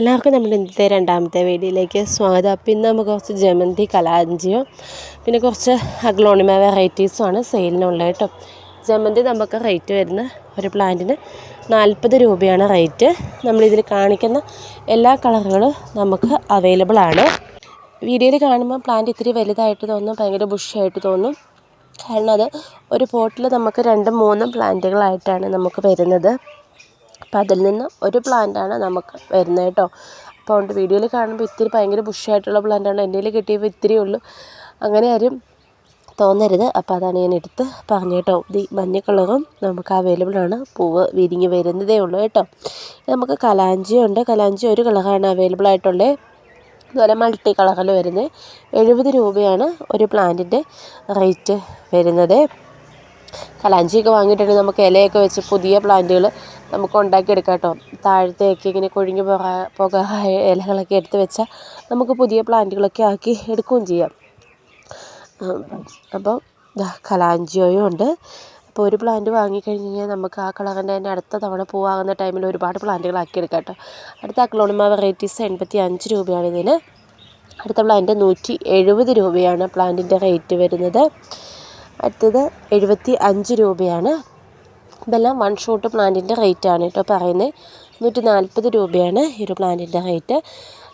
എല്ലാവർക്കും നമ്മുടെ ഇന്നത്തെ രണ്ടാമത്തെ വീഡിയോയിലേക്ക് സ്വാഗതം. പിന്നെ നമുക്ക് കുറച്ച് ജമന്തി കലാഞ്ചിയോ പിന്നെ കുറച്ച് അഗ്ലോണിമ വെറൈറ്റീസുമാണ് സെയിലിനുള്ളത് കേട്ടോ. ജമന്തി നമുക്ക് റേറ്റ് വരുന്ന ഒരു പ്ലാന്റിന് നാൽപ്പത് രൂപയാണ് റേറ്റ് നമ്മളിതിൽ കാണിക്കുന്ന എല്ലാ കളറുകളും നമുക്ക് അവൈലബിൾ ആണ്. വീഡിയോയിൽ കാണുമ്പോൾ പ്ലാന്റ് ഇത്തിരി വലുതായിട്ട് തോന്നും ഭയങ്കര ബുഷായിട്ട് തോന്നും. കാരണം അത് ഒരു പോട്ടിൽ നമുക്ക് രണ്ടും മൂന്നും പ്ലാന്റുകളായിട്ടാണ് നമുക്ക് വരുന്നത്. അപ്പം അതിൽ നിന്ന് ഒരു പ്ലാന്റാണ് നമുക്ക് വരുന്നത് കേട്ടോ. അപ്പോൾ അതുകൊണ്ട് വീഡിയോയിൽ കാണുമ്പോൾ ഇത്തിരി ഭയങ്കര ബുഷായിട്ടുള്ള പ്ലാന്റാണ് എന്റെ കയ്യിൽ കിട്ടിയപ്പോൾ ഇത്തിരിയേ ഉള്ളൂ. അങ്ങനെ ആരും തോന്നരുത്. അപ്പോൾ അതാണ് ഞാൻ എടുത്ത് പറഞ്ഞു കേട്ടോ. ഈ മഞ്ഞ കളറും നമുക്ക് അവൈലബിൾ ആണ്. പൂവ് വിരിഞ്ഞ് വരുന്നതേ ഉള്ളൂ കേട്ടോ. നമുക്ക് കലാഞ്ചിയും ഉണ്ട്. കലാഞ്ചി ഒരു കളറാണ് അവൈലബിൾ ആയിട്ടുള്ളത് അതുപോലെ മൾട്ടി കളറിൽ വരുന്നത്. എഴുപത് രൂപയാണ് ഒരു പ്ലാന്റിന്റെ റേറ്റ് വരുന്നത്. കലാഞ്ചിയൊക്കെ വാങ്ങിയിട്ടുണ്ടെങ്കിൽ നമുക്ക് ഇലയൊക്കെ വെച്ച് പുതിയ പ്ലാന്റുകൾ നമുക്ക് ഉണ്ടാക്കിയെടുക്കാം കേട്ടോ. താഴത്തേക്ക് ഇങ്ങനെ കൊഴിഞ്ഞു പോകാ പോകാറായ ഇലകളൊക്കെ എടുത്ത് വെച്ചാൽ നമുക്ക് പുതിയ പ്ലാന്റുകളൊക്കെ ആക്കി എടുക്കുകയും ചെയ്യാം. അപ്പോൾ കലാഞ്ചിയോയും ഉണ്ട്. അപ്പോൾ ഒരു പ്ലാന്റ് വാങ്ങിക്കഴിഞ്ഞ് കഴിഞ്ഞാൽ നമുക്ക് ആ കളറിന്റെ തന്നെ അടുത്ത തവണ പൂവാകുന്ന ടൈമിൽ ഒരുപാട് പ്ലാന്റുകളാക്കി എടുക്കാം കേട്ടോ. അടുത്ത അക്ലോണിമ വെറൈറ്റീസ് എൺപത്തി അഞ്ച് രൂപയാണ് ഇതിന്. അടുത്ത പ്ലാന്റ് നൂറ്റി എഴുപത് രൂപയാണ് പ്ലാന്റിന്റെ റേറ്റ് വരുന്നത്. അടുത്തത് എഴുപത്തി അഞ്ച് രൂപയാണ്. ഇതെല്ലാം വൺ ഷോട്ട് പ്ലാന്റിന്റെ റേറ്റാണ് കേട്ടോ പറയുന്നത് നൂറ്റി നാൽപ്പത് രൂപയാണ് ഈ ഒരു പ്ലാന്റിന്റെ റേറ്റ്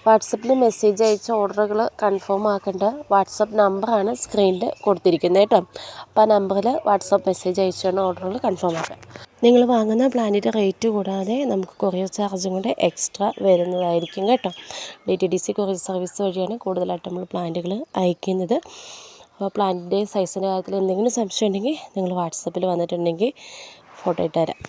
വാട്സപ്പിൽ മെസ്സേജ് അയച്ച ഓർഡറുകൾ കൺഫേം ആക്കേണ്ട വാട്സപ്പ് നമ്പറാണ് സ്ക്രീനിൽ കൊടുത്തിരിക്കുന്നത് കേട്ടോ അപ്പോൾ ആ നമ്പറിൽ വാട്സപ്പ് മെസ്സേജ് അയച്ചാണ് ഓർഡറുകൾ കൺഫേം ആക്കുക. നിങ്ങൾ വാങ്ങുന്ന പ്ലാനിന്റെ റേറ്റ് കൂടാതെ നമുക്ക് കൊറിയർ ചാർജും കൂടെ എക്സ്ട്രാ വരുന്നതായിരിക്കും കേട്ടോ. D T D C courier service വഴിയാണ് കൂടുതലായിട്ട് നമ്മൾ പ്ലാന്റുകൾ അയക്കുന്നത്. അപ്പോൾ പ്ലാന്റിന്റെ സൈസിന്റെ കാര്യത്തിൽ എന്തെങ്കിലും സംശയം ഉണ്ടെങ്കിൽ നിങ്ങൾ വാട്സപ്പിൽ വന്നിട്ടുണ്ടെങ്കിൽ ഫോട്ടോ ഇട്ട് തരാം.